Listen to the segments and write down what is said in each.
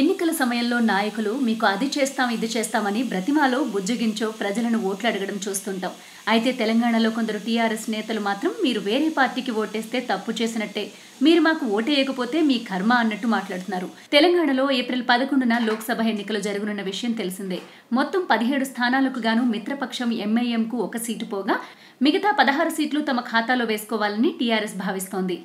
ఎన్నికల సమయంలో నాయకులు మీకు అది చేస్తాం ఇది చేస్తామని బ్రతిమాలో బుజ్జగించో ప్రజలను ఓట్లు అడగడం చూస్తుంటాం. అయితే తెలంగాణలో కొందరు టీఆర్ఎస్ నేతలు మాత్రం మీరు వేరే పార్టీకి ఓటేస్తే తప్పు చేసినట్టే. మీరు మాకు ఓటేయకపోతే మీ కర్మ అన్నట్టు మాట్లాడుతున్నారు. తెలంగాణలో ఏప్రిల్ పదకొండున లోక్సభ ఎన్నికలు జరగనున్న విషయం తెలిసిందే. మొత్తం పదిహేడు స్థానాలకు గాను మిత్రపక్షం ఎంఐఎంకు ఒక సీటు పోగా మిగతా పదహారు సీట్లు తమ ఖాతాలో వేసుకోవాలని టీఆర్ఎస్ భావిస్తోంది.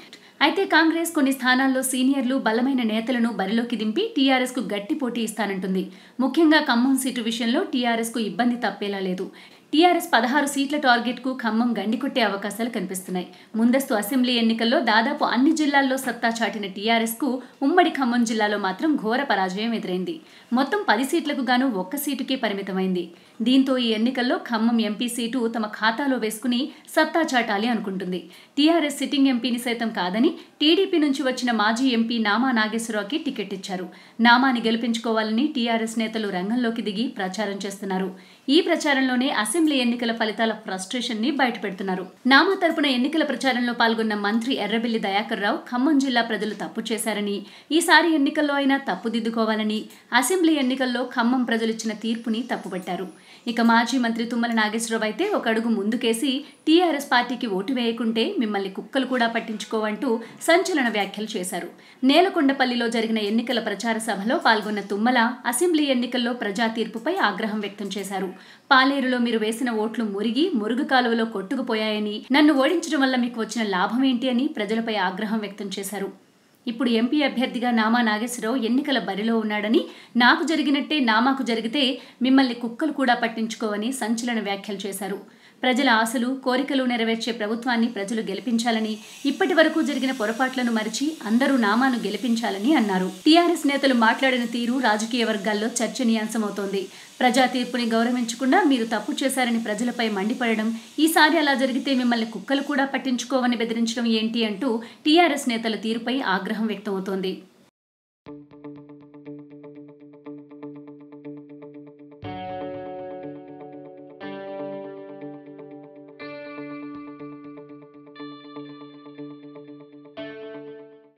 అయితే కాంగ్రెస్ కొన్ని స్థానాల్లో సీనియర్లు బలమైన నేతలను బరిలోకి దింపి టీఆర్ఎస్కు గట్టి పోటీ ఇస్తానంటుంది. ముఖ్యంగా ఖమ్మం సీటు విషయంలో టీఆర్ఎస్కు ఇబ్బంది తప్పేలా లేదు. టీఆర్ఎస్ పదహారు సీట్ల టార్గెట్కు ఖమ్మం గండికొట్టే అవకాశాలు కనిపిస్తున్నాయి. ముందస్తు అసెంబ్లీ ఎన్నికల్లో దాదాపు అన్ని జిల్లాల్లో సత్తా చాటిన టీఆర్ఎస్కు ఉమ్మడి ఖమ్మం జిల్లాలో మాత్రం ఘోర పరాజయం ఎదురైంది. మొత్తం పది సీట్లకు గాను ఒక్క సీటుకే పరిమితమైంది. దీంతో ఈ ఎన్నికల్లో ఖమ్మం ఎంపీ సీటు తమ ఖాతాలో వేసుకుని సత్తా చాటాలి అనుకుంటుంది. టీఆర్ఎస్ సిట్టింగ్ ఎంపీని సైతం కాదని టీడీపీ నుంచి వచ్చిన మాజీ ఎంపీ నామా నాగేశ్వరరావుకి టికెట్ ఇచ్చారు. నామాని గెలిపించుకోవాలని టీఆర్ఎస్ నేతలు రంగంలోకి దిగి ప్రచారం చేస్తున్నారు. ఈ ప్రచారంలోనే అసెంబ్లీ ఎన్నికల ఫలితాల ఫ్రస్ట్రేషన్ని బయటపెడుతున్నారు. నామా తరపున ఎన్నికల ప్రచారంలో పాల్గొన్న మంత్రి ఎర్రబెల్లి దయాకర్ రావు ఖమ్మం జిల్లా ప్రజలు తప్పు చేశారని ఈసారి ఎన్నికల్లో అయినా తప్పుదిద్దుకోవాలని అసెంబ్లీ ఎన్నికల్లో ఖమ్మం ప్రజలిచ్చిన తీర్పుని తప్పుపట్టారు ఇక మాజీ మంత్రి తుమ్మల నాగేశ్వరరావు అయితే ఒక అడుగు ముందుకేసి టీఆర్ఎస్ పార్టీకి ఓటు వేయకుంటే మిమ్మల్ని కుక్కలు కూడా పట్టించుకోవంటూ సంచలన వ్యాఖ్యలు చేశారు. నేలకొండపల్లిలో జరిగిన ఎన్నికల ప్రచార సభలో పాల్గొన్న తుమ్మల అసెంబ్లీ ఎన్నికల్లో ప్రజా తీర్పుపై ఆగ్రహం వ్యక్తం చేశారు. పాలేరులో మీరు వేసిన ఓట్లు మురిగి మురుగు కాలువలో కొట్టుకుపోయాయని నన్ను ఓడించడం వల్ల మీకు వచ్చిన లాభం ఏంటి అని ప్రజలపై ఆగ్రహం వ్యక్తం చేశారు. ఇప్పుడు ఎంపీ అభ్యర్థిగా నామా నాగేశ్వరరావు ఎన్నికల బరిలో ఉన్నాడని నాకు జరిగినట్టే నామాకు జరిగితే మిమ్మల్ని కుక్కలు కూడా పట్టించుకోవని సంచలన వ్యాఖ్యలు చేశారు. ప్రజల ఆశలు కోరికలు నెరవేర్చే ప్రభుత్వాన్ని ప్రజలు గెలిపించాలని ఇప్పటి వరకు జరిగిన పొరపాట్లను మరిచి అందరూ నామాను గెలిపించాలని అన్నారు. టీఆర్ఎస్ నేతలు మాట్లాడిన తీరు రాజకీయ వర్గాల్లో చర్చనీయాంశమవుతోంది. ప్రజా తీర్పుని గౌరవించకుండా మీరు తప్పు చేశారని ప్రజలపై మండిపడడం ఈసారి అలా జరిగితే మిమ్మల్ని కుక్కలు కూడా పట్టించుకోవని బెదిరించడం ఏంటి అంటూ టీఆర్ఎస్ నేతల తీరుపై ఆగ్రహం ఆగ్రహం వ్యక్తమవుతోంది.